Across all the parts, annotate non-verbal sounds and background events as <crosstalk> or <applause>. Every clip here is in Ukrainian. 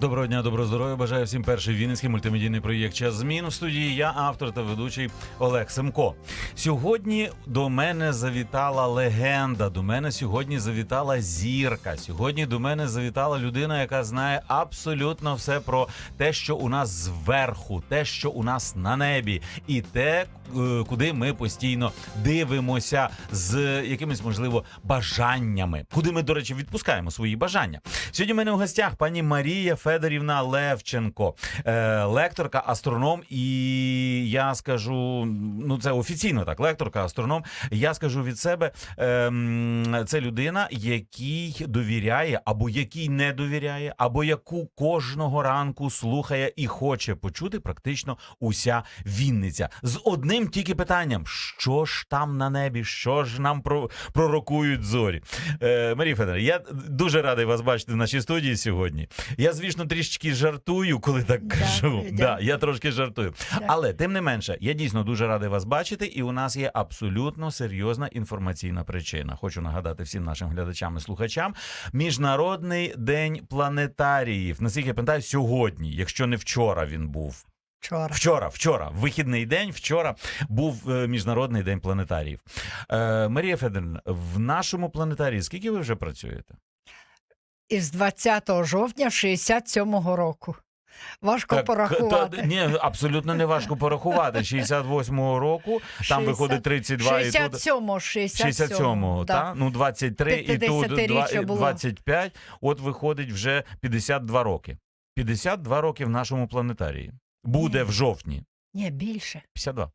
Доброго дня, доброго здоров'я. Бажаю всім перший вінницький мультимедійний проєкт Час змін в студії. Я автор та ведучий Олег Семко. Сьогодні до мене завітала легенда. До мене сьогодні завітала зірка. Сьогодні до мене завітала людина, яка знає абсолютно все про те, що у нас зверху, те, що у нас на небі, і те, е, куди ми постійно дивимося з якимись можливо бажаннями, куди ми, до речі, відпускаємо свої бажання. Сьогодні в мене у гостях пані Марія Федорівна Левченко, е, лекторка, астроном. І я скажу, ну це офіційно так, лекторка, астроном. Я скажу від себе, ем, це людина, якій довіряє, або якій не довіряє, або яку кожного ранку слухає і хоче почути практично уся Вінниця. З одним тільки питанням: що ж там на небі, що ж нам пророкують зорі? Е, Марія Федоровна, я дуже радий вас бачити в нашій студії сьогодні. Я, звісно, трішечки жартую, коли так Дякую, кажу. Да, я трошки жартую. Але тим не менше, я дійсно дуже радий вас бачити, і у нас є абсолютно серйозна інформаційна причина. Хочу нагадати всім нашим глядачам і слухачам. Міжнародний день планетаріїв. Наскільки я пам'ятаю, сьогодні, якщо не вчора він був. Вчора. Вчора, вчора, вихідний день. Вчора був е, міжнародний день планетаріїв. Е, Марія Федорівна, в нашому планетарії скільки ви вже працюєте? Із 20 жовтня 67-го року. Важко Так, порахувати. та- ні, абсолютно не важко порахувати. 68-го року, там 60 виходить 32 і тут 67-го, 67-го. 67-го, да. та? ну 23 і тут 50-річчя було. 25, от виходить вже 52 роки. 52 роки в нашому планетарії. Буде Ні. в жовтні. Ні, більше, 52.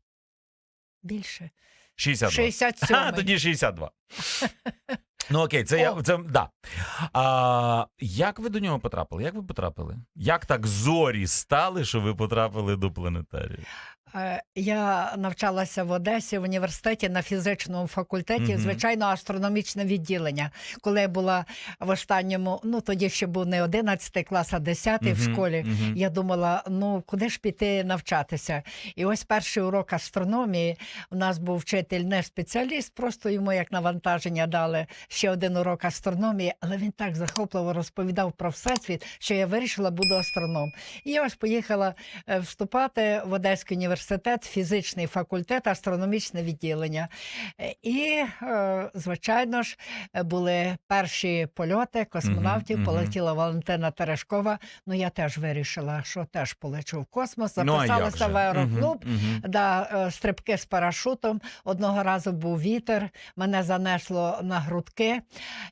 більше. 62. 67-й. А, тоді 62. <laughs> Ну окей, це я це да. А, як ви до нього потрапили? Як ви потрапили? Як так зорі стали, що ви потрапили до планетарію? Е, Я навчалася в Одесі в університеті на фізичному факультеті, Мгм. звичайно, астрономічне відділення. Коли я була в останньому, ну тоді ще був не 11 клас, а 10 в Мгм, школі. мгм. Я думала, ну куди ж піти навчатися? І ось перший урок астрономії. У нас був вчитель не спеціаліст, просто йому як навантаження дали ще один урок астрономії, але він так захопливо розповідав про всесвіт, що я вирішила, буду астроном. І я ось поїхала е, вступати в Одеський університет, фізичний факультет, астрономічне відділення. І, е, звичайно ж, були перші польоти космонавтів. Мгм, мгм. Полетіла Валентина Терешкова. Ну я теж вирішила, що теж полечу в космос. Ну, Записалася же? в аероклуб. Мгм, мгм. Да, е, стрибки з парашутом. Одного разу був вітер, мене занесло на грудки,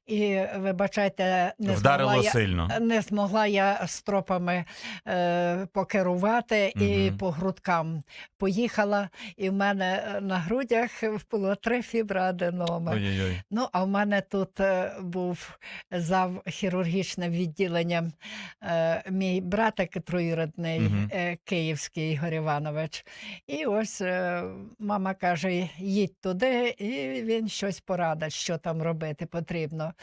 і вибачайте, не Вдарило змогла я, сильно. не змогла я стропами е, покерувати і по грудкам поїхала, і в мене е, на грудях було три фіброаденоми. Ой-ой-ой. Ну, а в мене тут е, був зав хірургічним відділенням е, мій братик троюродний е, Київський Ігор Іванович. І ось е, мама каже: їдь туди, і він щось порадить, що там робити потрібно.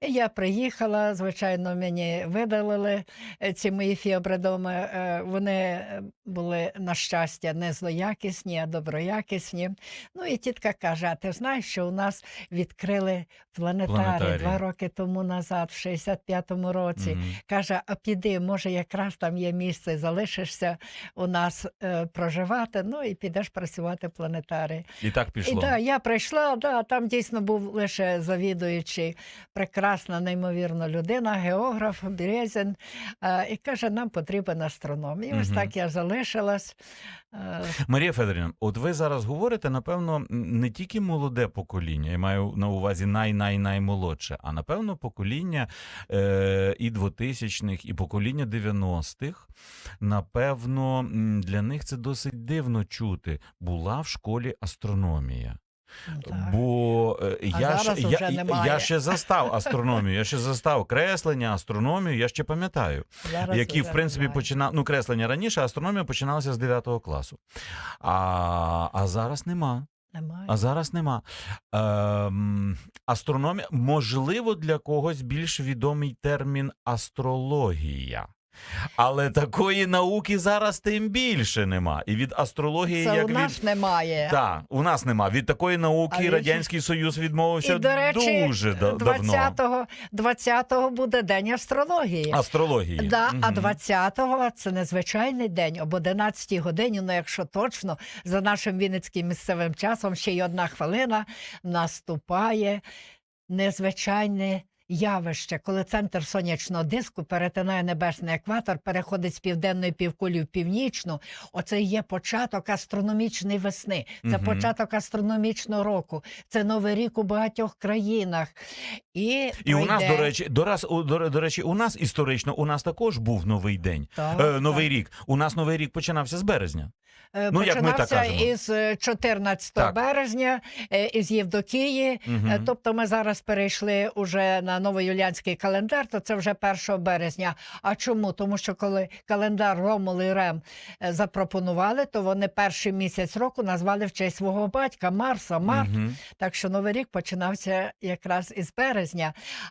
І я приїхала, звичайно, мені видалили е, ці мої фібридоми. Е, Вони е, були, на щастя, не злоякісні, а доброякісні. Ну і тітка каже: а ти знаєш, що у нас відкрили Планетарій. два роки тому назад, в 65-му році. Мгм. Каже, а піди, може, якраз там є місце, залишишся у нас е, проживати, ну і підеш працювати в планетарі. І так І да, я прийшла, да, там дійсно був лише завідуючий, прекрасна, неймовірна людина, географ Березін, е, і каже, нам потрібен астроном. І ось так я залишилась. Е, Марія Федорівна, от ви зараз говорите, напевно, не тільки молоде покоління, я маю на увазі най-най-наймолодше, а напевно, покоління е, і 2000-х, і покоління 90-х. Напевно, для них це досить дивно чути. Була в школі астрономія. Так. Бо е, я, ще, я, я ще застав астрономію, я ще застав креслення, астрономію, я ще пам'ятаю які, в принципі, починали, ну, креслення раніше, астрономія починалася з 9 класу. А, а зараз нема. Немає. А зараз нема. Ем, астрономія, можливо, для когось більш відомий термін астрологія. Але такої науки зараз тим більше нема. І від астрології, Це як у від нас немає. Так, у нас нема. Від такої науки А він- Радянський Союз відмовився І, до речі, дуже да- давно. 20-го, 20-го буде день астрології. Астрології. Да, а 20-го це незвичайний день, об 11 годині, ну якщо точно, за нашим вінницьким місцевим часом ще й одна хвилина наступає незвичайне явище, коли центр сонячного диску перетинає небесний екватор, переходить з південної півкулі в північну. Оце є початок астрономічної весни, це угу. початок астрономічного року, це новий рік у багатьох країнах. І, І у нас, до речі, до, раз, у- до, до речі, у нас історично у нас також був новий день. Так, Е, новий так. рік. У нас новий рік починався з березня. Е, Ну, як ми так Починався кажемо. із е, 14 Так. березня, е, із Євдокії. Е, Тобто ми зараз перейшли уже на новоюліанський календар, то це вже 1 березня. А чому? Тому що коли календар Ромул і Рем е, запропонували, то вони перший місяць року назвали в честь свого батька Марса. Март. Мгм. Так що новий рік починався якраз із березня.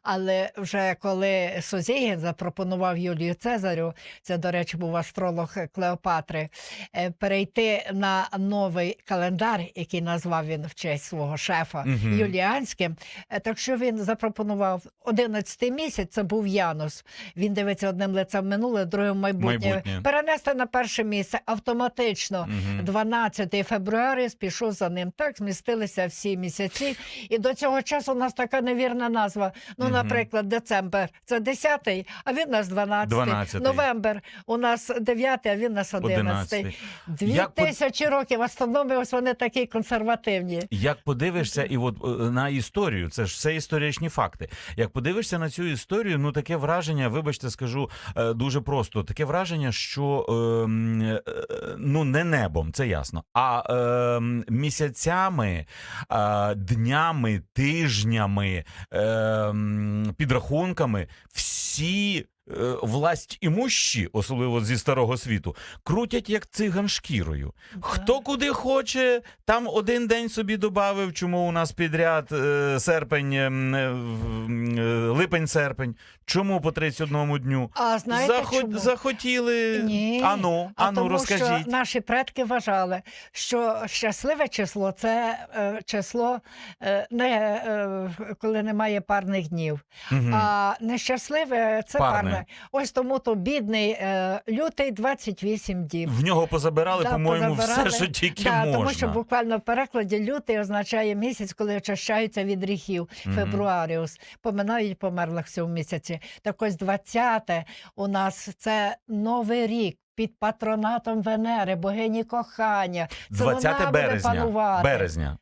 Але вже коли Созігін запропонував Юлію Цезарю, це, до речі, був астролог Клеопатри, е, перейти на новий календар, який назвав він в честь свого шефа Мгм. Юліанським. е, Так що він запропонував 11 місяць, це був Янус. Він дивиться одним лицем минуле, другим майбутнє. Майбутнє. Перенести на перше місце автоматично. Мгм. 12 февруаря пішов за ним. Так змістилися всі місяці. І до цього часу у нас така невірна назва. Ну, Мгм. наприклад, децембр це 10-й, а він у нас 12-й. 12-й. Новембер у нас 9-й, а він у нас 11-й. 11-й. Дві Як по- тисячі років астрономи, ось вони такі консервативні. Як подивишся, і от е, на історію, це ж все історичні факти. Як подивишся на цю історію, ну таке враження, вибачте, скажу е, дуже просто. Таке враження, що ем, е, ну не небом, це ясно, а ем, місяцями, е, днями, тижнями, ем, підрахунками всі. Е, Власть імущі, особливо зі старого світу, крутять як циган шкірою. Хто куди хоче, там один день собі додав, чому у нас підряд е, серпень, ем, е, липень-серпень. Чому по 31 дню? А знаєте Захо- чому? Захотіли. Ні. Ану, А ану, тому, розкажіть. що наші предки вважали, що щасливе число це е, число, е, не е, коли немає парних днів. Мгм. А нещасливе це Парне. парне. Ось тому то бідний е, лютий 28 діб. В нього позабирали, Да, по-моєму, все, що тільки Да, можна. тому що буквально в перекладі лютий означає місяць, коли очищаються від гріхів. Мгм. Фебруаріус. Поминають померлих в цьому місяці. Так ось 20 у нас це новий рік. Під патронатом Венери, богині кохання. Це 20 вона буде березня. панувати. Березня.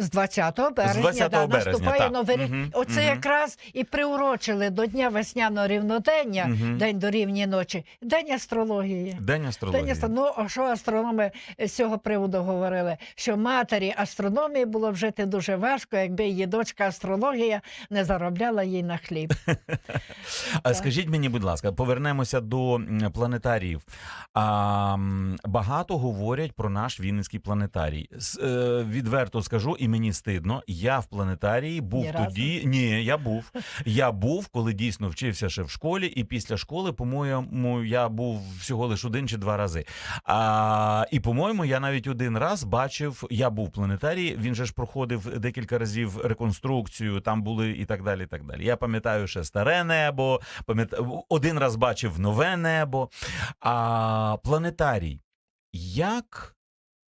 З 20 березня, 20 да, березня, наступає так. новий рік. Мгм, Оце мгм. якраз і приурочили до Дня весняного рівнодення, Мгм. день до рівні ночі, день астрології. День астрології. День астро- Ну, а що астрономи з цього приводу говорили? Що матері астрономії було б жити дуже важко, якби її дочка астрологія не заробляла їй на хліб. <laughs> А скажіть мені, будь ласка, повернемося до планетаріїв. А, багато говорять про наш Вінницький планетарій. Е, відверто скажу, і мені стидно. Я в планетарії був Ні разу? тоді. Ні, я був. <laughs> Я був, коли дійсно вчився ще в школі, і після школи, по-моєму, я був всього лише один чи два рази. А, і, по-моєму, я навіть один раз бачив, я був в планетарії. Він же ж проходив декілька разів реконструкцію, там були і так далі. І так далі. Я пам'ятаю ще старе небо, пам'ятаю, один раз бачив нове небо. А планетарій, як,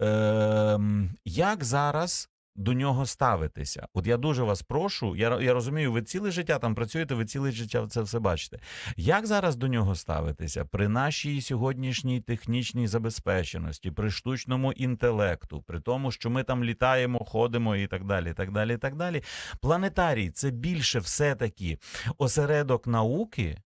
ем, як зараз до нього ставитися? От я дуже вас прошу. Я, я розумію, ви ціле життя там працюєте, ви ціле життя це все бачите. Як зараз до нього ставитися при нашій сьогоднішній технічній забезпеченості, при штучному інтелекту, при тому, що ми там літаємо, ходимо і так далі. так далі, так далі. Планетарій це більше все-таки осередок науки,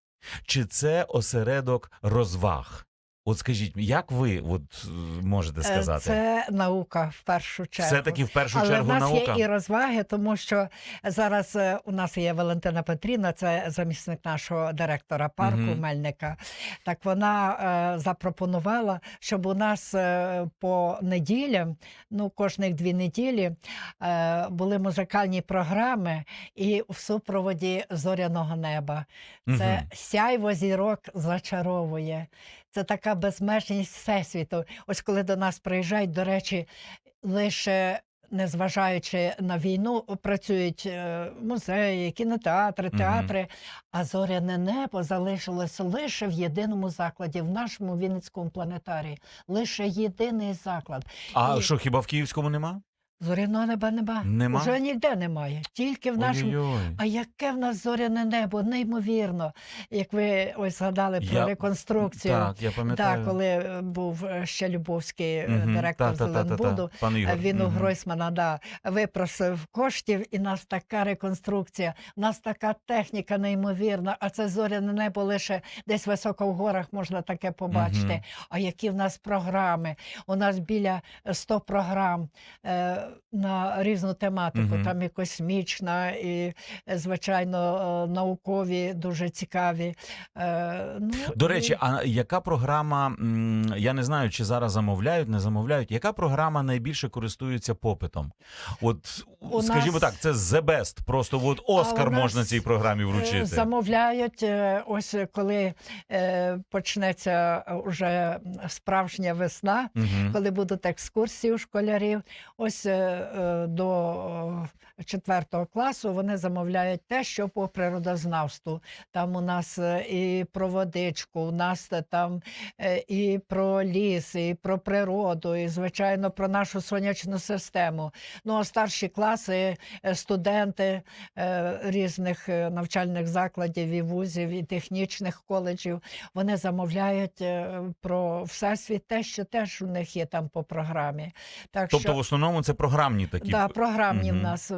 чи це осередок розваг? От скажіть, як ви от можете Е, сказати? Це наука в першу чергу. Все таки в першу Але чергу в нас наука. є і розваги, тому що зараз е, у нас є Валентина Петрівна, це замісник нашого директора парку Мгм. Мельника. Так вона е, запропонувала, щоб у нас е, по неділям, ну кожних дві неділі, е, були музикальні програми і в супроводі зоряного неба. Це Мгм. сяйво зірок зачаровує. Це така безмежність всесвіту. Ось коли до нас приїжджають, до речі, лише. Незважаючи на війну, працюють е, музеї, кінотеатри, театри, а зоряне небо залишилось лише в єдиному закладі, в нашому Вінницькому планетарії. Лише єдиний заклад. А і- що, хіба в Київському нема? Зоряного неба нема. Нема? Уже ніде немає. Тільки в нашому Ой-ой-ой. а яке в нас зоряне небо, неймовірно. Як ви ось згадали про Я- реконструкцію. Так, я пам'ятаю. Так, коли е, був е, ще Любовський е, Мгм. директор Та-та-та-та-та. Зеленбуду, Пан Ігор. він у Мгм. Гройсмана да, випросив коштів, і нас така реконструкція, у нас така техніка неймовірна, а це зоряне небо лише десь високо в горах можна таке побачити. Мгм. А які в нас програми? У нас біля 100 програм е, на різну тематику. Мгм. Там і космічна, і, звичайно, е, наукові, дуже цікаві. Е, ну, До і- речі, а яка програма, я не знаю, чи зараз замовляють, не замовляють, яка програма найбільше користується попитом? От, У скажімо нас- так, це The Best, просто от Оскар можна цій програмі вручити. Замовляють, е, ось коли почнеться вже справжня весна, Мгм. коли будуть екскурсії у школярів, ось до е, четвертого класу вони замовляють те, що по природознавству. Там у нас е, і про водичку, у нас е, там е, і про ліс, і про природу, і звичайно про нашу сонячну систему. Ну а старші класи, студенти різних навчальних закладів і вузів, і технічних коледжів, вони замовляють про всесвіт те, що теж у них є там по програмі. Так Тобто, що в основному це програмні такі. Да, програмні Мгм. в нас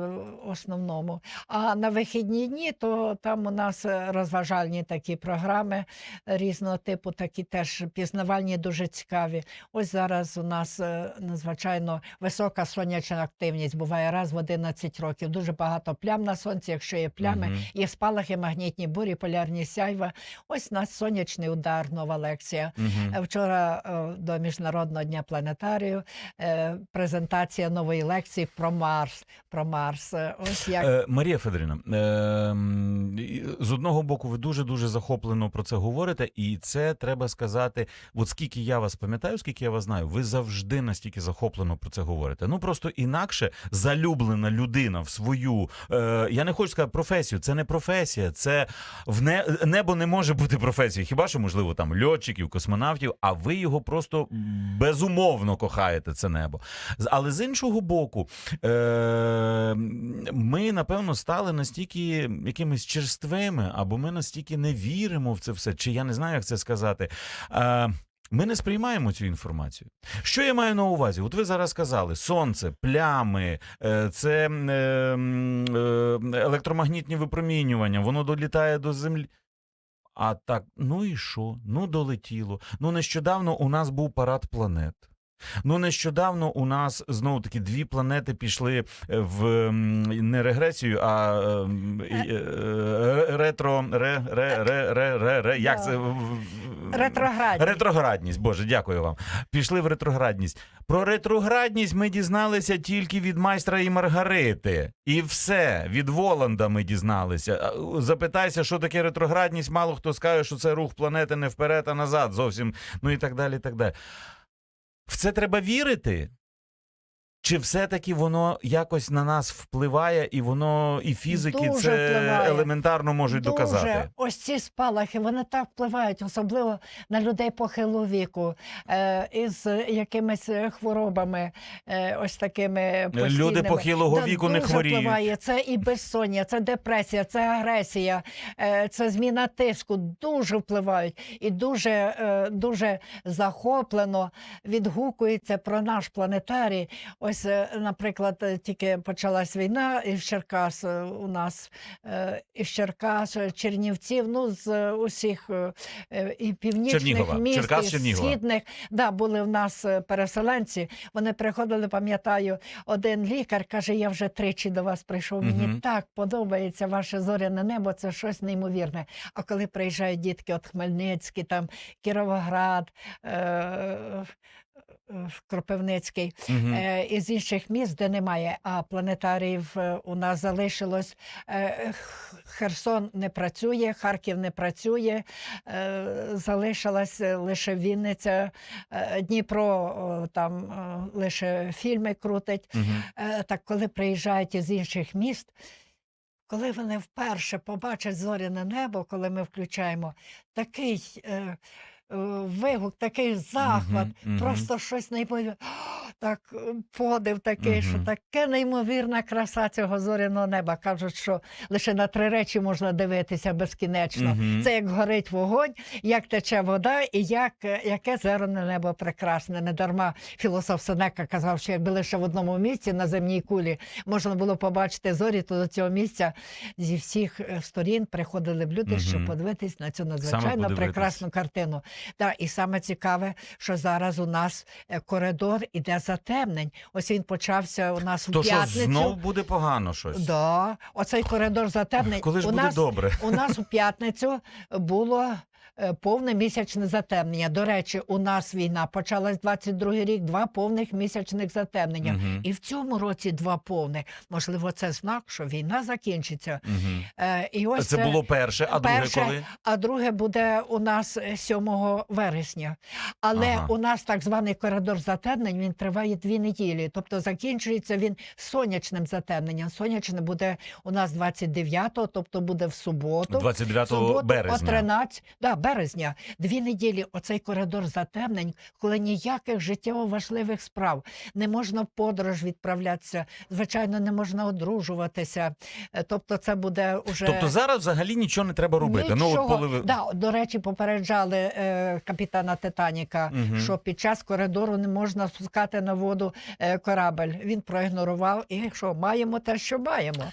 основному. А на вихідні дні, то там у нас е, розважальні такі програми різного типу, такі теж пізнавальні, дуже цікаві. Ось зараз у нас е, надзвичайно висока сонячна активність. Буває раз в 11 років. Дуже багато плям на сонці. Якщо є плями, Мгм. є спалахи, магнітні бурі, полярні сяйва. Ось у нас сонячний удар, нова лекція. Е, Вчора до Міжнародного дня планетарію презентація нової лекції про Марс. Про Марс. Ось як Е, Марія Федорівна, е, з одного боку, ви дуже дуже захоплено про це говорите, і це треба сказати. От скільки я вас пам'ятаю, скільки я вас знаю, ви завжди настільки захоплено про це говорите. Ну просто інакше залюблена людина в свою. Е, я не хочу сказати професію. Це не професія, це в не, небо не може бути професією. Хіба що можливо там льотчиків, космонавтів, а ви його просто безумовно кохаєте. Це небо. Але з іншого боку, ми напевно стали настільки якимись черствими, або ми настільки не віримо в це все, чи я не знаю, як це сказати. Ми не сприймаємо цю інформацію. Що я маю на увазі? От ви зараз сказали: сонце, плями, е, це е, е, електромагнітні випромінювання, воно долітає до землі. А так, ну і що? Ну, долетіло. Ну, нещодавно у нас був парад планет. Ну, нещодавно у нас знову таки дві планети пішли е, в не регресію, а ем, е, е, ретро. Ре, ре, ре, ре, ре, ре, як це? В- Ретроградність, Боже, дякую вам. Пішли в ретроградність. Про ретроградність ми дізналися тільки від майстра і Маргарити. І все. Від Воланда ми дізналися. Запитайся, що таке ретроградність. Мало хто скаже, що це рух планети не вперед, а назад. Зовсім. Ну і так далі. і так далі. В це треба вірити. Чи все-таки воно якось на нас впливає, і воно і фізики Дуже це впливає. елементарно можуть Дуже. доказати? Ось ці спалахи, вони так впливають, особливо на людей похилого віку, е, із якимись хворобами, е, ось такими Люди постійними. похилого Да, віку не дуже хворіють. Впливає. Це і безсоння, це депресія, це агресія, е, це зміна тиску. Дуже впливають і дуже, е, дуже захоплено відгукується про наш планетарій. Ось ось, е, наприклад, е, тільки почалась війна із Черкас е, у нас, е, із Черкас, Чернівців, ну з усіх і північних Чернігова, міст, Черкас, і східних. Да, були в нас переселенці. Вони приходили, пам'ятаю, один лікар каже: я вже тричі до вас прийшов. Мені Мгм. так подобається ваше зоряне небо, це щось неймовірне. А коли приїжджають дітки от Хмельницький, там Кіровоград. Е, Кропивницький Мгм. е, із інших міст, де немає, а планетаріїв е, у нас залишилось. Е, Херсон не працює, Харків не працює, залишилась лише Вінниця, Дніпро там лише фільми крутить. Е, Так коли приїжджають із інших міст, коли вони вперше побачать зоряне небо, коли ми включаємо такий е, вигук, такий захват, угу, мгм. просто щось неймовірне. Так, е, подив такий, що таке неймовірна краса цього зоряного неба. Кажуть, що лише на три речі можна дивитися безкінечно. Мгм. Це як горить вогонь, як тече вода, і як, е, яке зоряне небо прекрасне. Недарма філософ Сенека казав, що якби лише в одному місці на земній кулі можна було побачити зорі, то до цього місця зі всіх е, сторін приходили б люди, щоб подивитись на цю надзвичайно прекрасну картину. Да, і саме цікаве, що зараз у нас коридор іде затемнень. Ось він почався у нас То в що знов буде погано щось? Да, оцей коридор затемнень. Коли ж у буде нас, добре? у нас у п'ятницю було повне місячне затемнення. До речі, у нас війна почалась 22 рік, два повних місячних затемнення. Мгм. І в цьому році два повних. Можливо, це знак, що війна закінчиться. Е, і ось Це було перше, а друге коли? а друге буде у нас е, 7 вересня. Але Ага. у нас так званий коридор затемнень він триває дві неділі. Тобто закінчується він сонячним затемненням. Сонячне буде у нас 29-го, тобто буде в суботу. 29 суботу о 13, да, березня, дві неділі оцей коридор затемнень, коли ніяких життєво важливих справ не можна в подорож відправлятися, звичайно, не можна одружуватися. Е, Тобто, це буде уже Тобто зараз взагалі нічого не треба робити. Ну, от коли ви... да, до речі, попереджали е, капітана Титаніка, Мгм. що під час коридору не можна спускати на воду е, корабель. Він проігнорував і що маємо те, що маємо.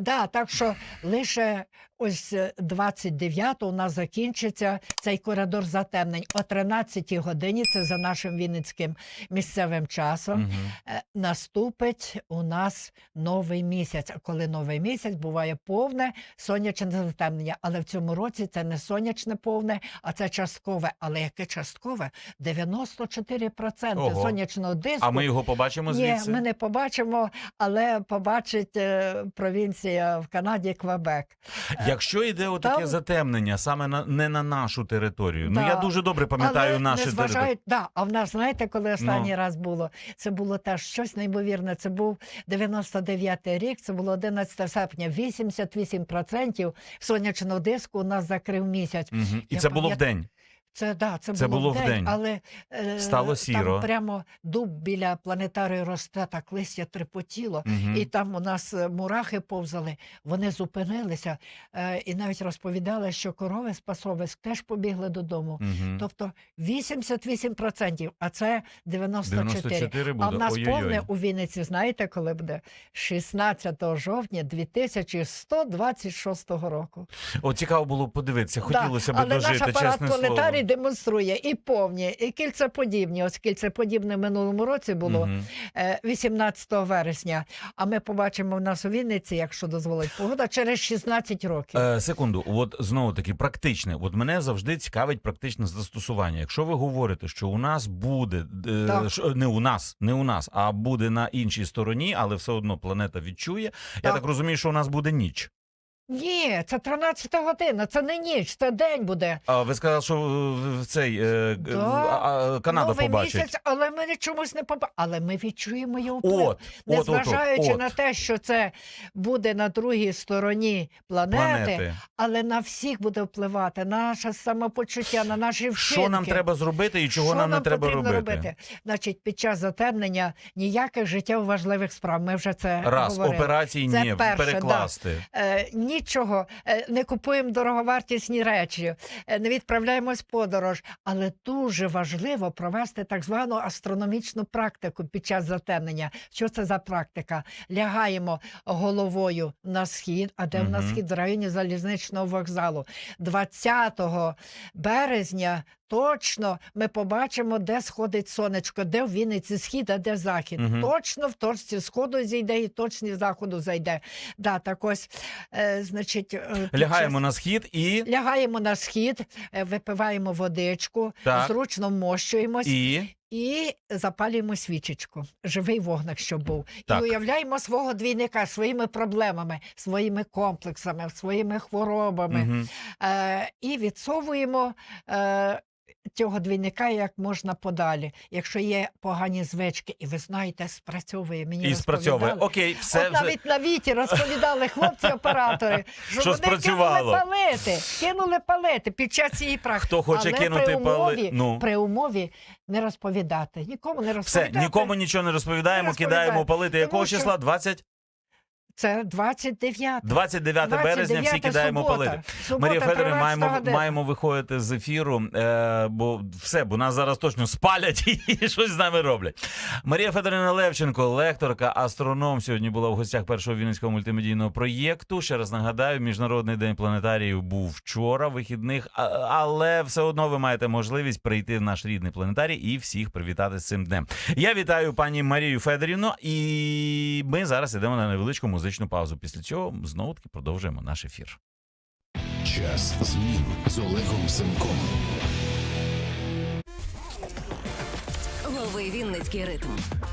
Да, так що лише ось е, 29-го у нас закінчиться цей коридор затемнень о 13-й годині. Це за нашим вінницьким місцевим часом. Е, Наступить у нас новий місяць. А коли новий місяць буває повне сонячне затемнення. Але в цьому році це не сонячне повне, а це часткове. Але яке часткове? 94% Ого. сонячного диску. А ми його побачимо Ні, ми не побачимо, але побачить е, провінція в Канаді Квебек. <laughs> Якщо йде отаке Там- затемнення саме на не на нашу територію. Ну Да. я дуже добре пам'ятаю Але наші не території. зважають, да, а в нас, знаєте, коли останній Ну. раз було? Це було теж щось неймовірне. Це був 99-й рік, це було 11 серпня. 88% сонячного диску у нас закрив місяць. Мгм. І Я це було в пам'ят- день. Це, да, це, Це було, вдень, але е, Стало сіро. там прямо дуб біля планетарії росте, так листя трепотіло. Мгм. І там у нас е, мурахи повзали, вони зупинилися е, і навіть розповідали, що корови з пасовиськ теж побігли додому. Мгм. Тобто 88%, а це 94%. 94 буде. А в нас Ой-ой-ой. повне у Вінниці, знаєте, коли буде? 16 жовтня 2126 року. О, цікаво було подивитися. Хотілося Да, б дожити, чесне слово. Демонструє і повні, і кільцеподібні. Ось кільцеподібне в минулому році було е, 18 вересня. А ми побачимо в нас у Вінниці, якщо дозволить погода, через 16 років. Е, секунду, от знову таки практичне. От мене завжди цікавить практичне застосування. Якщо ви говорите, що у нас буде е, що- не у нас, не у нас, а буде на іншій стороні, але все одно планета відчує. Я Так. так розумію, що у нас буде ніч. Ні, це 13 година, це не ніч, це день буде. А ви сказали, що е, в цей е, Да. а, а, Канада Новий побачить. місяць, але ми чомусь не побачимо. Але ми відчуємо його вплив. От, от, от, Незважаючи от, на те, що це буде на другій стороні планети, планети. але на всіх буде впливати на наше самопочуття, на наші вчинки. Що нам треба зробити і чого Що нам не треба потрібно робити? Значить, під час затемнення ніяких життєво важливих справ. Ми вже це Раз, говорили. операції Це ні, перше, перекласти. Е, нічого, е, не купуємо дороговартісні речі, е, не відправляємось в подорож, але дуже важливо провести так звану астрономічну практику під час затемнення. Що це за практика? Лягаємо головою на схід, а де в нас схід в районі залізничного вокзалу. 20 березня точно ми побачимо, де сходить сонечко, де в Вінниці схід, а де захід. Мгм. Точно в точці сходу зійде і точці заходу зайде. Да, так ось, е, значить, е, Лягаємо час- на схід і. Лягаємо на схід, е, випиваємо водичку, Так. зручно вмощуємось і... І. запалюємо свічечку. Живий вогник, щоб був. Так. І уявляємо свого двійника своїми проблемами, своїми комплексами, своїми хворобами. Мгм. Е, і відсовуємо е, цього двійника як можна подалі. Якщо є погані звички, і ви знаєте, спрацьовує мені І спрацьовує. Окей, все. От навіть на віті розповідали хлопці-оператори, <laughs> що, Що вони спрацювало. кинули палити, кинули палити під час цієї практики. Хто хоче Але кинути при пали- ну. при умові не розповідати. Нікому не Все, нікому нічого не розповідаємо, Не кидаємо палити. Якого числа? 20? Це 29 29 березня всі кидаємо субота. палити. Субота, Марія Федорівна, маємо, година. маємо виходити з ефіру, е, бо все, бо нас зараз точно спалять <laughs> і щось з нами роблять. Марія Федорівна Левченко, лекторка, астроном, сьогодні була в гостях першого вінницького мультимедійного проєкту. Ще раз нагадаю, Міжнародний день планетаріїв був вчора, вихідних, але все одно ви маєте можливість прийти в наш рідний планетарій і всіх привітати з цим днем. Я вітаю пані Марію Федорівну, і ми зараз йдемо на невеличку музичну паузу. Після цього знову таки продовжуємо наш ефір. Час змін з Олегом Семком. Новий Вінницький ритм.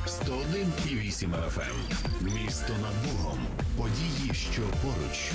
101,8 FM. Місто над Богом. Події, що поруч.